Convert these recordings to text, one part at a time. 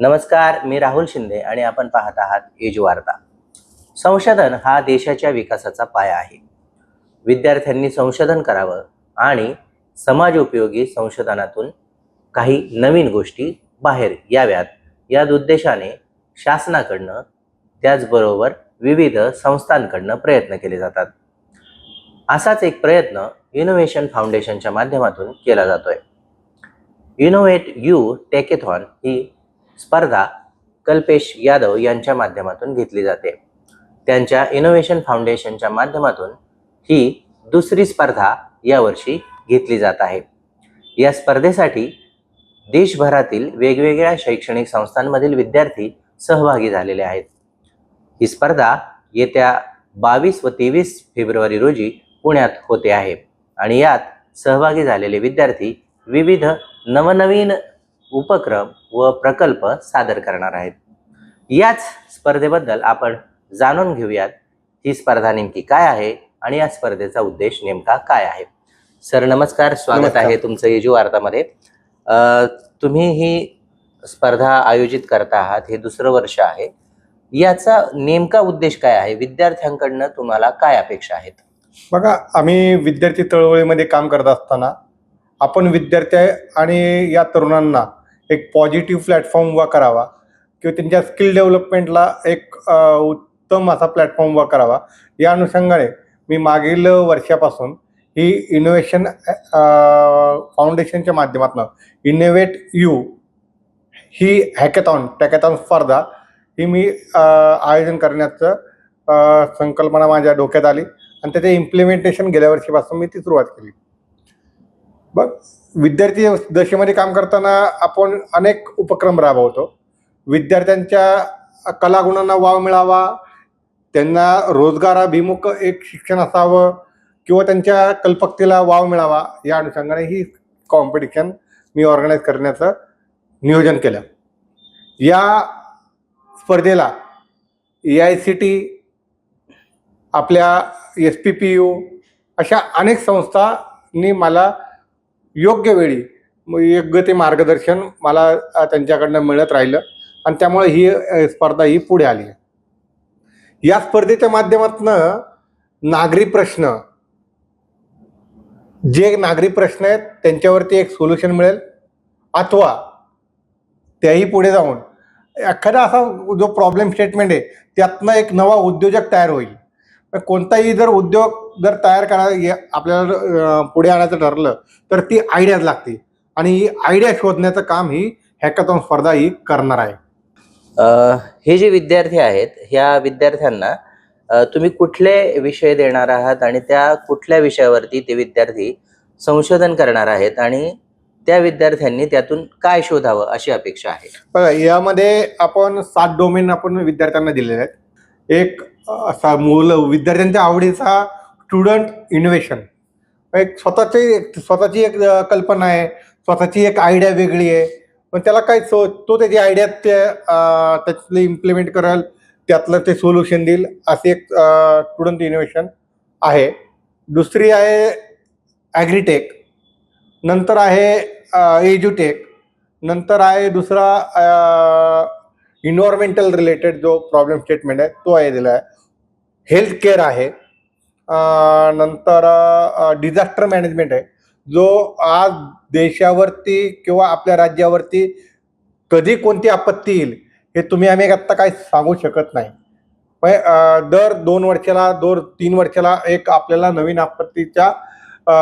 नमस्कार मी राहुल शिंदे आणि आपण पाहत आहात एज वार्ता. संशोधन हा देशाच्या विकासाचा पाया आहे. विद्यार्थ्यांनी संशोधन करावं आणि समाज उपयोगी संशोधनातून काही नवीन गोष्टी बाहेर याव्यात. या उद्देशाने शासनाकडनं त्याचबरोबर विविध संस्थांकडनं प्रयत्न केले जातात. असाच एक प्रयत्न इनोव्हेशन फाउंडेशनच्या माध्यमातून केला जातोय. इनोव्हेट यू टेकेथॉन ही स्पर्धा कल्पेश यादव यांच्या माध्यमातून घेतली जाते. त्यांच्या इनोव्हेशन फाउंडेशनच्या माध्यमातून ही दुसरी स्पर्धा यावर्षी घेतली जात आहे. या स्पर्धेसाठी देशभरातील वेगवेगळ्या शैक्षणिक संस्थांमधील विद्यार्थी सहभागी झालेले आहेत. ही स्पर्धा येत्या बावीस व तेवीस फेब्रुवारी रोजी पुण्यात होते आहे आणि यात सहभागी झालेले विद्यार्थी विविध नवनवीन उपक्रम व प्रकल्प सादर करणार आहेत. याच स्पर्धेबद्दल आपण जाणून घेऊयात ही स्पर्धा नेमकी काय आहे आणि या स्पर्धेचा उद्देश नेमका काय आहे. सर नमस्कार स्वागत. आहे तुमचं येजू वार्तामध्ये. तुम्ही ही स्पर्धा आयोजित करता आहात हे दुसरं वर्ष आहे. याचा नेमका उद्देश काय आहे? विद्यार्थ्यांकडनं तुम्हाला काय अपेक्षा आहेत? बघा आम्ही विद्यार्थी चळवळीमध्ये काम करत असताना आपण विद्यार्थी आणि या तरुणांना एक पॉझिटिव्ह प्लॅटफॉर्म उभा करावा. किंवा त्यांच्या स्किल डेव्हलपमेंटला एक उत्तम असा प्लॅटफॉर्म उभा करावा. या अनुषंगाने मी मागील वर्षापासून ही इनोव्हेशन फाउंडेशनच्या माध्यमातून इनोव्हेट यू ही हॅकेथॉन टॅकेथॉन स्पर्धा ही मी आयोजन करण्याचं संकल्पना माझ्या डोक्यात आली. आणि त्याचे इम्प्लिमेंटेशन गेल्या वर्षीपासून मी ती सुरुवात केली. बघ विद्यार्थी दशेमध्ये काम करताना आपण अनेक उपक्रम राबवतो. विद्यार्थ्यांच्या कलागुणांना वाव मिळावा त्यांना रोजगाराभिमुख एक शिक्षण असावं किंवा त्यांच्या कल्पकतेला वाव मिळावा या अनुषंगाने ही कॉम्पिटिशन मी ऑर्गनाईज करण्याचं नियोजन केलं. या स्पर्धेला ए आय सी टी आपल्या एस पी पी यू अशा अनेक संस्थांनी मला योग्य वेळी. योग्य ते मार्गदर्शन मला त्यांच्याकडनं मिळत राहिलं. आणि त्यामुळे ही स्पर्धा ही पुढे आली. या स्पर्धेच्या माध्यमातून नागरी प्रश्न जे नागरी प्रश्न आहेत त्यांच्यावरती एक सोल्युशन मिळेल. अथवा त्याही पुढे जाऊन एखादा असा जो प्रॉब्लेम स्टेटमेंट आहे त्यातनं एक नवा उद्योजक तयार होईल. कोणताही जर उद्योग जर तयार करायला आपल्याला पुढे आणायचं ठरलं तर ती आयडियाज लागते आणि ही आयडिया शोधण्याचं काम ही हॅकाथॉन स्पर्धा ही करणार आहे. हे जे विद्यार्थी आहेत ह्या विद्यार्थ्यांना तुम्ही कुठले विषय देणार आहात आणि त्या कुठल्या विषयावरती ते विद्यार्थी संशोधन करणार आहेत आणि त्या विद्यार्थ्यांनी त्यातून काय शोधावं अशी अपेक्षा आहे? बघा यामध्ये आपण सात डोमेन आपण विद्यार्थ्यांना दिलेले आहेत. एक असा मूल विद्यार्थ्यांच्या आवडीचा स्टुडंट इनोव्हेशन एक स्वतःची एक स्वतःची एक कल्पना आहे स्वतःची एक आयडिया वेगळी आहे. पण त्याला काय सो तो त्याची आयडिया ते त्यातलं इम्प्लिमेंट करेल त्यातलं ते सोल्युशन देईल असे एक स्टुडंट इनोव्हेशन आहे. दुसरी आहे ॲग्रीटेक नंतर आहे एज्युटेक नंतर आहे दुसरा इन्व्हायरमेंटल रिलेटेड जो प्रॉब्लेम स्टेटमेंट आहे तो आहे दिला आहे. हेल्थ केअर आहे नंतर डिझास्टर मॅनेजमेंट आहे. जो आज देशावरती किंवा आपल्या राज्यावरती कधी कोणती आपत्ती येईल हे तुम्ही आम्ही आत्ता काही सांगू शकत नाही. दर दोन वर्षाला दर तीन वर्षाला एक आपल्याला नवीन आपत्तीचा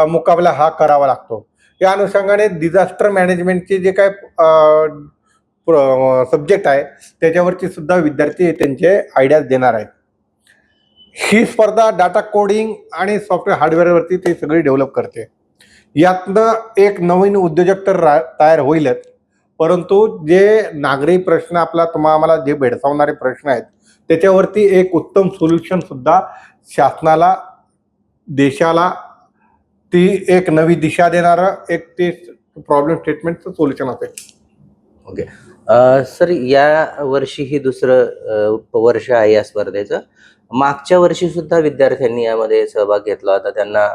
मुकाबला हा करावा लागतो. या अनुषंगाने डिझास्टर मॅनेजमेंटचे जे काय सब्जेक्ट आहे त्याच्यावरती सुद्धा विद्यार्थी त्यांचे आयडियाज देणार आहेत. ही स्पर्धा डाटा कोडिंग आणि सॉफ्टवेअर हार्डवेअरवरती ते सगळी डेव्हलप करते. यातनं एक नवीन उद्योजक तर रा तयार होईलच. परंतु जे नागरी प्रश्न आपला तुम्हा आम्हाला जे भेडसावणारे प्रश्न आहेत त्याच्यावरती एक उत्तम सोल्युशन सुद्धा शासनाला देशाला ती एक नवी दिशा देणारं एक ते प्रॉब्लेम स्टेटमेंटचं सोल्युशन असेल. ओके सर या वर्षी ही दुसरं अ, वर्ष आहे या स्पर्धेचं. मागच्या वर्षी सुद्धा विद्यार्थ्यांनी यामध्ये सहभाग घेतला होता. त्यांना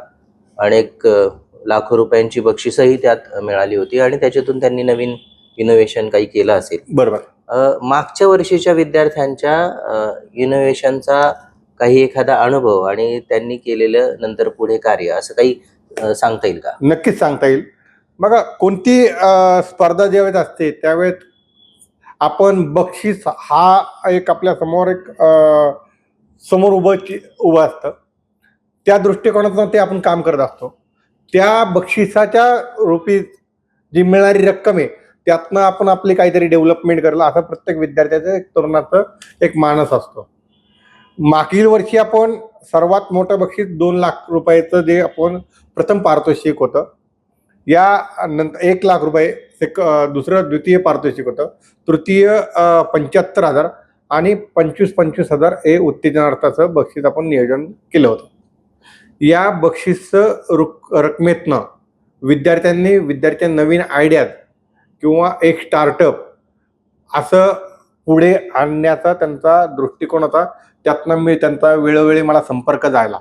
अनेक अ, लाखो रुपयांची बक्षीसही त्यात मिळाली होती आणि त्याच्यातून त्यांनी नवीन इनोव्हेशन काही केलं असेल. बरोबर. मागच्या वर्षीच्या विद्यार्थ्यांच्या इनोव्हेशनचा काही एखादा अनुभव आणि त्यांनी केलेलं नंतर पुढे कार्य असं काही सांगता येईल का? नक्कीच सांगता येईल. बघा कोणती स्पर्धा ज्यावेळेस असते त्यावेळेस आपण बक्षीस हा एक आपल्यासमोर एक समोर उभं उभं असतं. त्या दृष्टिकोनातून ते आपण काम करत असतो. त्या बक्षिसाच्या रूपी जी मिळणारी रक्कम आहे त्यातनं आपण आपली काहीतरी डेव्हलपमेंट करेल असं प्रत्येक विद्यार्थ्याचं एक तरुणाचं एक मानस असतो. मागील वर्षी आपण सर्वात मोठं बक्षीस दोन लाख रुपयाचं जे आपण प्रथम पारितोषिक होतं या नंतर एक लाख रुपये सेक दुसरं द्वितीय पारितोषिक होतं. तृतीय पंच्याहत्तर हजार आणि पंचवीस पंचवीस हजार हे उत्तेजनार्थाचं बक्षीस आपण नियोजन केलं होतं. या बक्षीस रुक रकमेतनं विद्यार्थ्यांनी विद्यार्थ्या नवीन आयडियाज किंवा एक स्टार्टअप असं पुढे आणण्याचा त्यांचा दृष्टिकोन होता. त्यातनं मी त्यांचा वेळोवेळी मला संपर्क जायला.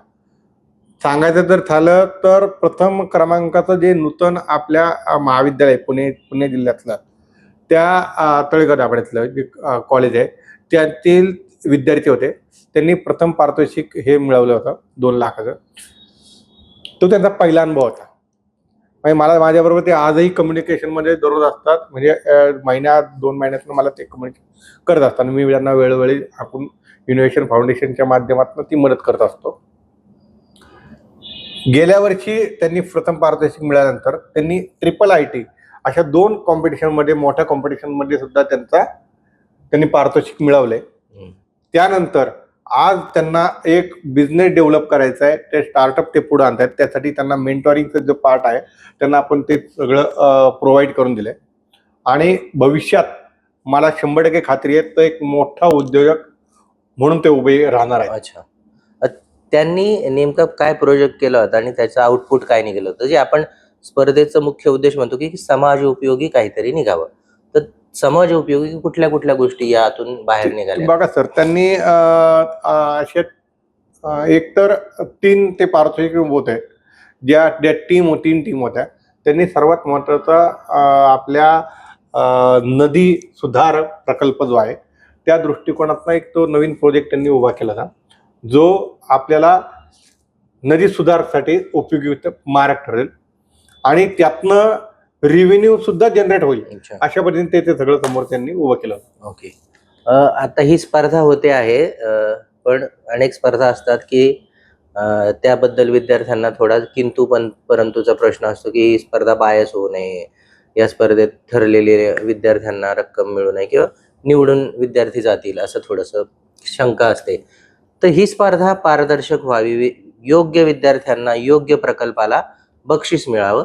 सांगायचं जर झालं तर प्रथम क्रमांकाचं जे नूतन आपल्या महाविद्यालय पुणे पुणे जिल्ह्यातलं त्या तळेगाव दाभाड्यातलं जे कॉलेज आहे त्यातील विद्यार्थी होते. त्यांनी प्रथम पारितोषिक हे मिळवलं होतं दोन लाखाचं. तो त्यांचा पहिला अनुभव होता. म्हणजे मला माझ्याबरोबर ते आजही कम्युनिकेशनमध्ये दररोज असतात. म्हणजे महिन्यात दोन महिन्यातनं मला ते कम्युनिकेशन करत असतात. मी त्यांना वेळोवेळी आपण इनोव्हेशन फाउंडेशनच्या माध्यमातून ती मदत करत असतो. गेल्या वर्षी त्यांनी प्रथम पारितोषिक मिळाल्यानंतर त्यांनी ट्रिपल आय टी अशा दोन कॉम्पिटिशनमध्ये मोठ्या कॉम्पिटिशनमध्ये सुद्धा त्यांचा त्यांनी पारितोषिक मिळवले. त्यानंतर आज त्यांना एक बिझनेस डेव्हलप करायचा आहे ते स्टार्टअप ते पुढे आणतात त्यासाठी त्यांना मेंटॉरिंगचं जो पार्ट आहे त्यांना आपण ते सगळं प्रोव्हाइड करून दिले आणि भविष्यात मला शंभर टक्के खात्री आहे तो एक मोठा उद्योजक म्हणून ते उभे राहणार आहेत. अच्छा. त्यांनी नेमकं काय प्रोजेक्ट केला होता आणि त्याचं आउटपुट काय निघालं होतं? जे आपण स्पर्धेचा मुख्य उद्देश म्हणतो की समाज उपयोगी काहीतरी निघावं. तर समाज उपयोगी कुठल्या कुठल्या गोष्टी यातून बाहेर निघाल्या? बघा सर त्यांनी असे एकतर तीन ते पारितोषिक होते. ज्या ज्या टीम तीन टीम होत्या. त्यांनी सर्वात महत्त्वाचा आपल्या नदी सुधार प्रकल्प जो आहे त्या दृष्टिकोनातनं एक तो नवीन प्रोजेक्ट त्यांनी उभा केला होता. जो आपल्याला नदी सुधारसाठी उपयोगी मार्ग ठरेल. आणि त्यातनं रिव्हेन्यू सुद्धा जनरेट होईल. अशा पद्धतीने ते ते सगळं समोर त्यांनी उभं केलं. ओके. आता ही स्पर्धा होते आहे पण अनेक स्पर्धा असतात की त्याबद्दल विद्यार्थ्यांना थोडा किंतु पण परंतुचा प्रश्न असतो की ही स्पर्धा बायस होऊ नये. या स्पर्धेत ठरलेले विद्यार्थ्यांना रक्कम मिळू नये किंवा निवडून विद्यार्थी जातील असं थोडंसं शंका असते. तर ही स्पर्धा पारदर्शक व्हावी. योग्य विद्यार्थ्यांना योग्य प्रकल्पाला बक्षीस मिळावं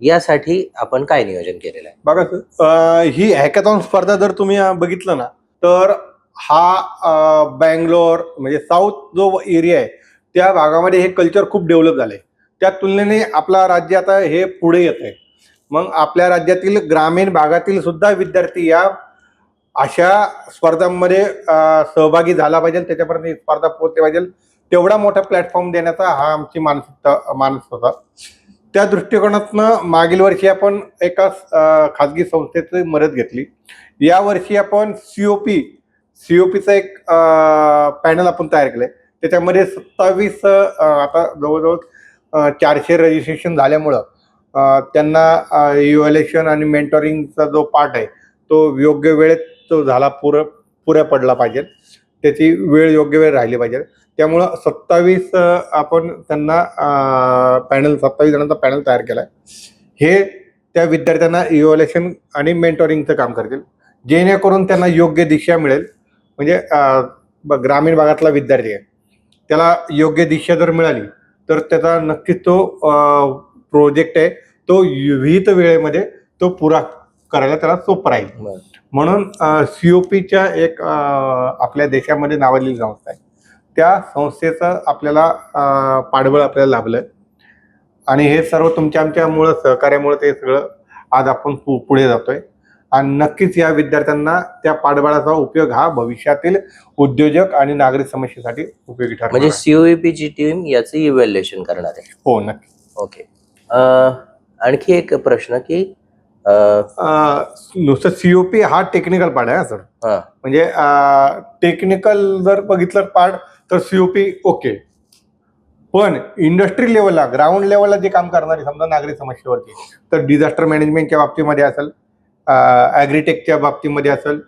यासाठी आपण काय नियोजन केलेलं आहे? बघा सर, ही हॅकॅथॉन स्पर्धा जर तुम्ही बघितलं ना तर हा बँगलोर म्हणजे साऊथ जो एरिया आहे त्या भागामध्ये हे कल्चर खूप डेव्हलप झालंय. त्या तुलनेने आपला राज्य आता हे पुढे येत आहे मग आपल्या राज्यातील ग्रामीण भागातील सुद्धा विद्यार्थी या अशा स्पर्धांमध्ये सहभागी झाला पाहिजे त्याच्यापर्यंत ही स्पर्धा पोहोचली पाहिजे. तेवढा मोठा प्लॅटफॉर्म देण्याचा हा आमची मानसिकता मानस होता. त्या दृष्टिकोनातनं मागील वर्षी आपण एका खाजगी संस्थेची मदत घेतली. या वर्षी आपण सीओपी सीओपीचं एक पॅनल आपण तयार केलं त्याच्यामध्ये सत्तावीस आता जवळजवळ चारशे रजिस्ट्रेशन झाल्यामुळं त्यांना इव्हॅल्युएशन आणि मेंटॉरिंगचा जो पार्ट आहे तो योग्य वेळेत तो झाला पुर पुऱ्या पडला पाहिजे. त्याची वेळ योग्य वेळ राहिली पाहिजे. त्यामुळं सत्तावीस आपण त्यांना पॅनल सत्तावीस जणांचा पॅनल तयार केला आहे हे त्या विद्यार्थ्यांना इव्हॅल्युएशन आणि मेंटॉरिंगचं काम करतील. जेणेकरून त्यांना योग्य दिशा मिळेल. म्हणजे ग्रामीण भागातला विद्यार्थी आहे. त्याला योग्य दिशा जर मिळाली तर त्याचा नक्कीच तो प्रोजेक्ट आहे. तो विहित वेळेमध्ये तो पुरा करायला त्याला सोपं राहील. म्हणून सीओपीच्या एक आपल्या देशामध्ये नावाजलेली संस्था आहे. त्या संस्थेचं आपल्याला पाठबळ आपल्याला लाभलं आणि हे सर्व तुमच्या आमच्यामुळं सहकार्यामुळे ते सगळं आज आपण पुढे जातोय. आणि नक्कीच या विद्यार्थ्यांना त्या पाठबळाचा उपयोग हा भविष्यातील उद्योजक आणि नागरिक समस्येसाठी उपयोगी ठरणार म्हणजे आहे. सीओईपी ची टीम याचं इव्हॅल्युएशन करणार आहे. हो नक्की. ओके आणखी एक प्रश्न की नुसतं सीओपी हा टेक्निकल पार्ट आहे सर. म्हणजे टेक्निकल जर बघितलं पार्ट तर सीओपी ओके पण इंडस्ट्री लेवलला ग्राउंड लेवलला जे काम करणारे समजा नागरी समस्येवरती तर डिझास्टर मॅनेजमेंटच्या बाबतीमध्ये असेल ॲग्रीटेकच्या बाबतीमध्ये असेल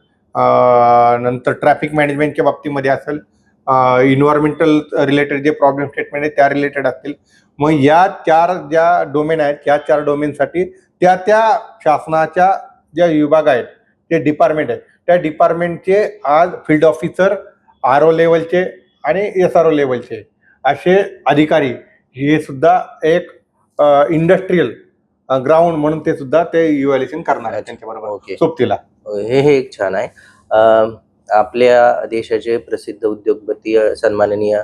नंतर ट्रॅफिक मॅनेजमेंटच्या बाबतीमध्ये असेल इन्व्हायरमेंटल रिलेटेड जे प्रॉब्लेम स्टेटमेंट आहे त्या रिलेटेड असतील. मग या चार ज्या डोमेन आहेत या चार डोमेनसाठी त्या त्या शासनाच्या ज्या विभाग आहेत ते डिपार्टमेंट आहेत. त्या डिपार्टमेंटचे आज फील्ड ऑफिसर आर ओ लेवलचे आणि एस आर ओ लेवलचे असे अधिकारी हे सुद्धा एक इंडस्ट्रीयल ग्राउंड म्हणून ते सुद्धा ते इव्हॅल्युएशन करणार आहेत त्यांच्याबरोबर ओके. सोबतीला. हे हे एक छान आहे. आपल्या देशाचे प्रसिद्ध उद्योगपती सन्माननीय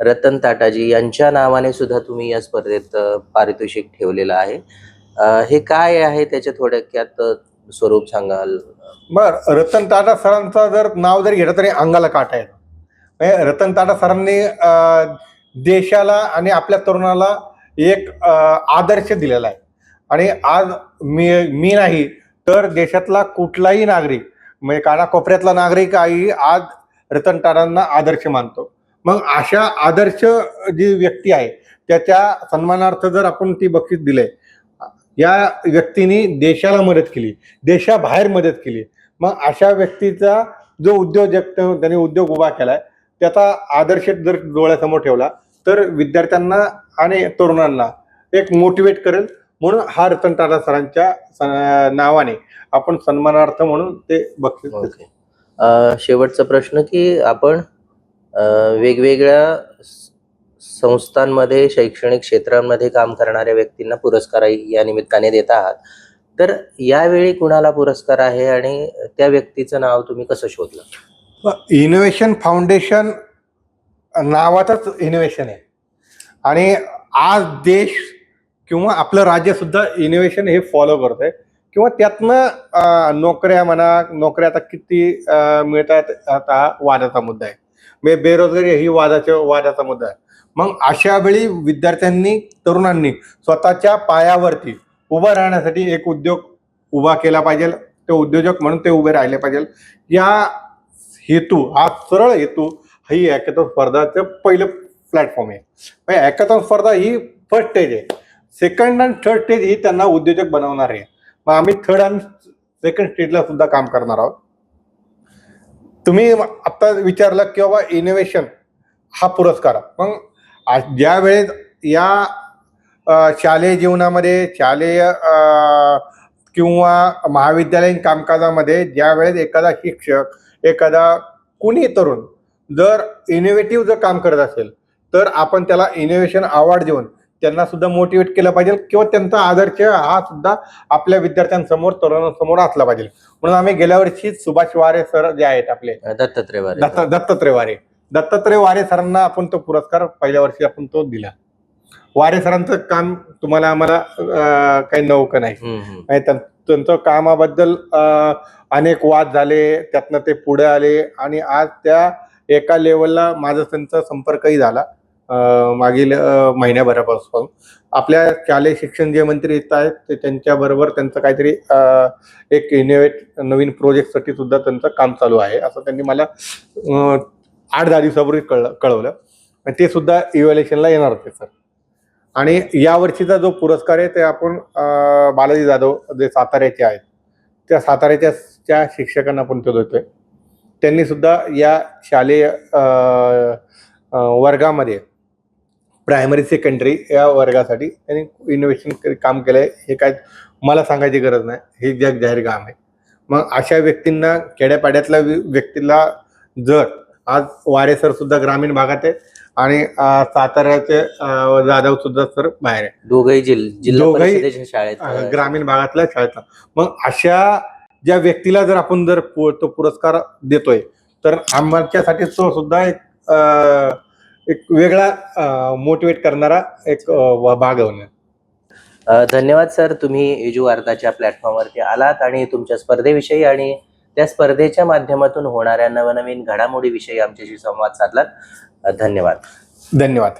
रतन टाटाजी यांच्या नावाने सुद्धा तुम्ही या स्पर्धेत पारितोषिक ठेवलेलं आहे. हे काय आहे त्याच्या थोडक्यात स्वरूप सांगाल? बर रतन टाटा सरांचं जर नाव जरी घेतलं तरी अंगाला काटा आहे. म्हणजे रतन टाटा सरांनी देशाला आणि आपल्या तरुणाला एक आदर्श दिलेला आहे. आणि आज मी मी नाही तर देशातला कुठलाही नागरिक म्हणजे कानाकोपऱ्यातला नागरिक आई आज रतन टाटांना आदर्श मानतो. मग अशा आदर्श जी व्यक्ती आहे त्याच्या सन्मानार्थ जर आपण ती बक्षीस दिले या व्यक्तीने देशाला मदत केली देशाबाहेर मदत केली. मग अशा व्यक्तीचा जो उद्योजक त्यांनी उद्योग उभा केलाय त्याचा आदर्श जर डोळ्यासमोर ठेवला तर विद्यार्थ्यांना आणि तरुणांना एक मोटिवेट करेल. म्हणून हा रतन टाटा सरांच्या नावाने आपण सन्मानार्थ म्हणून ते बक्षीस शेवटचा प्रश्न की आपण वेगवेगळ्या संस्थांमध्ये शैक्षणिक क्षेत्रांमध्ये काम करणाऱ्या व्यक्तींना पुरस्कार या निमित्ताने देत आहात. तर यावेळी कुणाला पुरस्कार आहे आणि त्या व्यक्तीचं नाव तुम्ही कसं शोधलं? इनोव्हेशन फाउंडेशन नावातच इनोव्हेशन आहे. आणि आज देश किंवा आपलं राज्य सुद्धा इनोव्हेशन हे फॉलो करत आहे किंवा त्यातनं नोकऱ्या म्हणा नोकऱ्या आता किती मिळतात आता वादाचा मुद्दा आहे. म्हणजे बेरोजगारी ही वादाच्या वादाचा मुद्दा आहे. मग अशा वेळी विद्यार्थ्यांनी तरुणांनी स्वतःच्या पायावरती उभं राहण्यासाठी एक उद्योग उभा केला पाहिजे. ते उद्योजक म्हणून ते उभे राहिले पाहिजे. या हेतू हा सरळ हेतू ही हॅकेथॉन स्पर्धाचं पहिलं प्लॅटफॉर्म आहे. म्हणजे हॅकेथॉन स्पर्धा ही फर्स्ट स्टेज आहे. सेकंड अँड थर्ड स्टेज ही त्यांना उद्योजक बनवणार आहे. मग आम्ही थर्ड अँड सेकंड स्टेजला सुद्धा काम करणार आहोत. तुम्ही आता विचारलं की बाबा इनोव्हेशन हा पुरस्कार. मग ज्या वेळेस या शालेय जीवनामध्ये शालेय किंवा महाविद्यालयीन कामकाजामध्ये ज्या वेळेस एखादा शिक्षक एखादा कुणी तरुण जर इनोव्हेटिव्ह जर काम करत असेल तर आपण त्याला इनोव्हेशन अवॉर्ड देऊन त्यांना सुद्धा मोटिवेट केलं पाहिजे किंवा त्यांचा आदर्श हा सुद्धा आपल्या विद्यार्थ्यांसमोर तरुणांसमोर असला पाहिजे म्हणून आम्ही गेल्या वर्षी सुभाष वारे सर जे आहेत आपले दत्तात्रय वारे. दत्त दत्तात्रय वारे सरांना आपण तो पुरस्कार पहिल्या वर्षी आपण तो दिला. वारे सरांचं काम तुम्हाला आम्हाला काही नौकं नाही. त्यांचं कामाबद्दल अनेक वाद झाले त्यातनं ते पुढे आले आणि आज त्या एका लेवलला माझा त्यांचा संपर्कही झाला मागील महिन्याभरापासून. आपल्या शालेय शिक्षण जे मंत्री येत आहेत ते त्यांच्याबरोबर त्यांचं काहीतरी एक इनोव्हेट नवीन प्रोजेक्टसाठी सुद्धा त्यांचं काम चालू आहे असं त्यांनी मला आठ दहा दिवसापूर्वी कळ कळवलं. आणि ते सुद्धा इव्हॅल्युएशनला येणार होते सर आणि यावर्षीचा जो पुरस्कार आहे ते आपण बालाजी जाधव जे साताऱ्याचे आहेत त्या साताऱ्याच्या त्या शिक्षकांना पण तो देतोय. त्यांनी सुद्धा या शालेय वर्गामध्ये प्रायमरी सेकंडरी या वर्गासाठी त्यांनी इनोव्हेशन काम केलं आहे हे काय मला सांगायची गरज नाही. हे जग जाहीर काम आहे. मग अशा व्यक्तींना खेड्यापाड्यातल्या वि- व्यक्तीला जर आज वारे सर सुद्धा ग्रामीण भागात आहे आणि साताऱ्याचे जाधव सुद्धा सर बाहेर आहे दोघही दोघंही, शाळेत ग्रामीण भागातल्या शाळेतला मग अशा ज्या व्यक्तीला जर आपण जर तो पुरस्कार देतोय तर आमच्यासाठी तो सुद्धा एक एक वेगळा मोटिवेट करणारा एक भाग धन्यवाद सर. तुम्ही एजू वार्ताच्या प्लॅटफॉर्मवरती आलात आणि तुमच्या स्पर्धेविषयी आणि त्या स्पर्धेच्या माध्यमातून होणाऱ्या नवनवीन घडामोडीविषयी आमच्याशी संवाद साधलात. धन्यवाद. धन्यवाद.